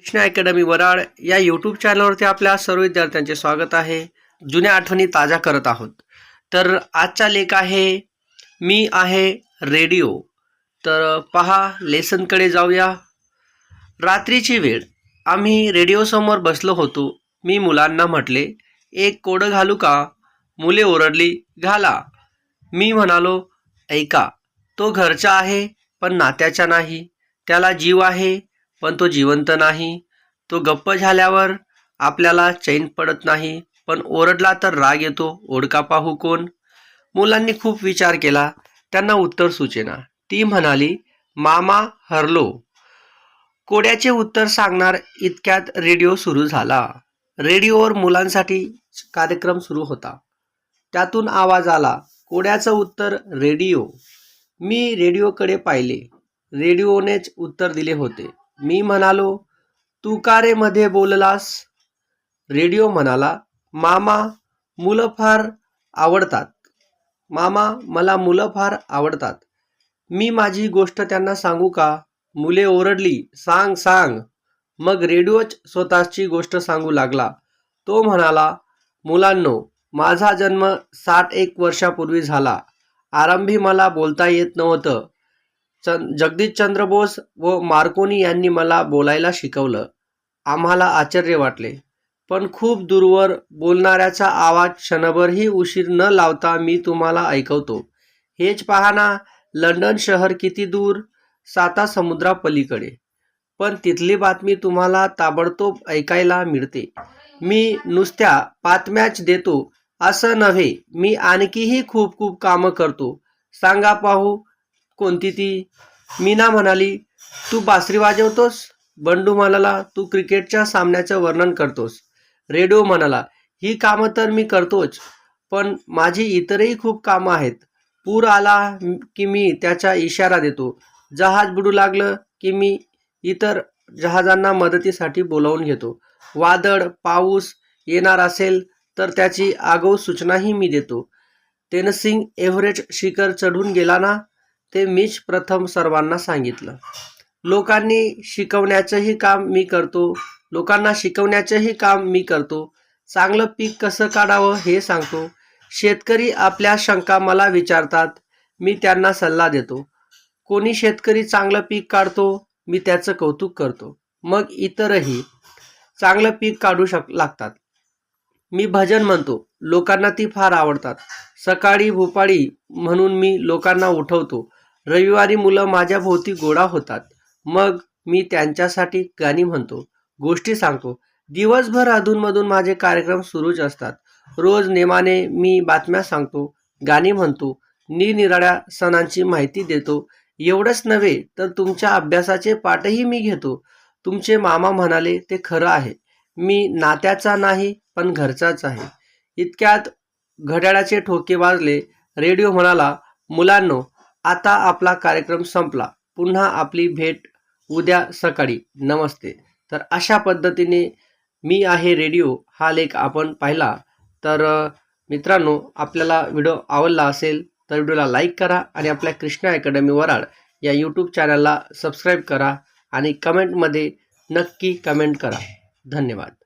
Krishna academy Warad या YouTube चॅनलवरती आपल्या सर्व विद्यार्थ्यांचे स्वागत आहे. जुन्या आठवणी ताज्या करत आहोत. तर आजचा लेख आहे मी आहे रेडिओ. तर पहा लेसनकडे जाऊया. रात्रीची वेळ. आम्ही रेडिओसमोर बसलो होतो. मी मुलांना म्हटले एक कोडं घालू का? मुले ओरडली घाला. मी म्हणालो ऐका तो घरचा आहे पण नात्याचा नाही. त्याला जीव आहे पण तो जिवंत नाही. तो गप्प झाल्यावर आपल्याला चैन पडत नाही. पण ओरडला तर राग येतो. ओढका पाहू कोण? मुलांनी खूप विचार केला. त्यांना उत्तर सुचेना. ती म्हणाली मामा हरलो. कोड्याचे उत्तर सांगणार इतक्यात रेडिओ सुरू झाला. रेडिओवर मुलांसाठी कार्यक्रम सुरू होता. त्यातून आवाज आला कोड्याचं उत्तर रेडिओ. मी रेडिओकडे पाहिले. रेडिओनेच उत्तर दिले होते. मी म्हणालो तू का रे मध्ये बोललास? रेडिओ म्हणाला मामा मुलं फार आवडतात. मामा मला मुलं फार आवडतात. मी माझी गोष्ट त्यांना सांगू का? मुले ओरडली सांग सांग. मग रेडिओच स्वतःची गोष्ट सांगू लागला. तो म्हणाला मुलांनो माझा जन्म साठ एक वर्षापूर्वी झाला. आरंभी मला बोलता येत नव्हतं. चं जगदीशचंद्र बोस व मार्कोनी यांनी मला बोलायला शिकवलं. आम्हाला आश्चर्य वाटले. पण खूप दूरवर बोलणाऱ्याचा आवाज क्षणभरही उशीर न लावता मी तुम्हाला ऐकवतो. हेच पाहना ना लंडन शहर किती दूर? साता समुद्रापलीकडे. पण तिथली बातमी तुम्हाला ताबडतोब ऐकायला मिळते. मी नुसत्या बातम्याच देतो. असं नव्हे मी आणखीही खूप खूप कामं करतो. सांगा पाहू कोणती ती? मीना म्हणाली तू बासरी वाजवतोस? बंडू म्हणाला तू क्रिकेटच्या सामन्याचं वर्णन करतोस. रेडिओ म्हणाला ही कामं तर मी करतोच पण माझी इतरही खूप कामं आहेत. पूर आला की मी त्याचा इशारा देतो. जहाज बुडू लागलं की मी इतर जहाजांना मदतीसाठी बोलावून घेतो. वादळ पाऊस येणार असेल तर त्याची आगाऊ सूचनाही मी देतो. तेनसिंग एव्हरेस्ट शिखर चढून गेला ना? ते मीच प्रथम सर्वांना सांगितलं. लोकांनी शिकवण्याचंही काम मी करतो. लोकांना शिकवण्याचंही काम मी करतो. चांगलं पीक कसं काढावं हे सांगतो. शेतकरी आपल्या शंका मला विचारतात. मी त्यांना सल्ला देतो. कोणी शेतकरी चांगलं पीक काढतो? मी त्याचं कौतुक करतो. मग इतरही चांगलं पीक काढू शक लागतात. मी भजन म्हणतो. लोकांना ती फार आवडतात. सकाळी भोपाळी म्हणून मी लोकांना उठवतो. रविवारी मुलं माझ्या भोवती गोळा होतात. मग मी त्यांच्यासाठी गाणी म्हणतो गोष्टी सांगतो. दिवसभर अधूनमधून माझे कार्यक्रम सुरूच असतात. रोज नेमाने मी बातम्या सांगतो गाणी म्हणतो निरनिराळ्या सणांची माहिती देतो. एवढंच नव्हे तर तुमच्या अभ्यासाचे पाठही मी घेतो. तुमचे मामा म्हणाले ते खरं आहे. मी नात्याचा नाही पण घरचाच आहे. इतक्यात घड्याळाचे ठोके वाजले. रेडिओ म्हणाला मुलांनो आता आपला कार्यक्रम संपला. पुन्हा आपली भेट उद्या सकाळी. नमस्ते. तर अशा पद्धतीने मी आहे रेडिओ. हा लेख आपण पाहिला. तर मित्रांनो आपल्याला व्हिडिओ आवडला असेल तर व्हिडिओला लाईक करा आणि आपल्या कृष्णा अकॅडमी वराड या यूट्यूब चॅनलला सबस्क्राईब करा आणि कमेंटमध्ये नक्की कमेंट करा. धन्यवाद.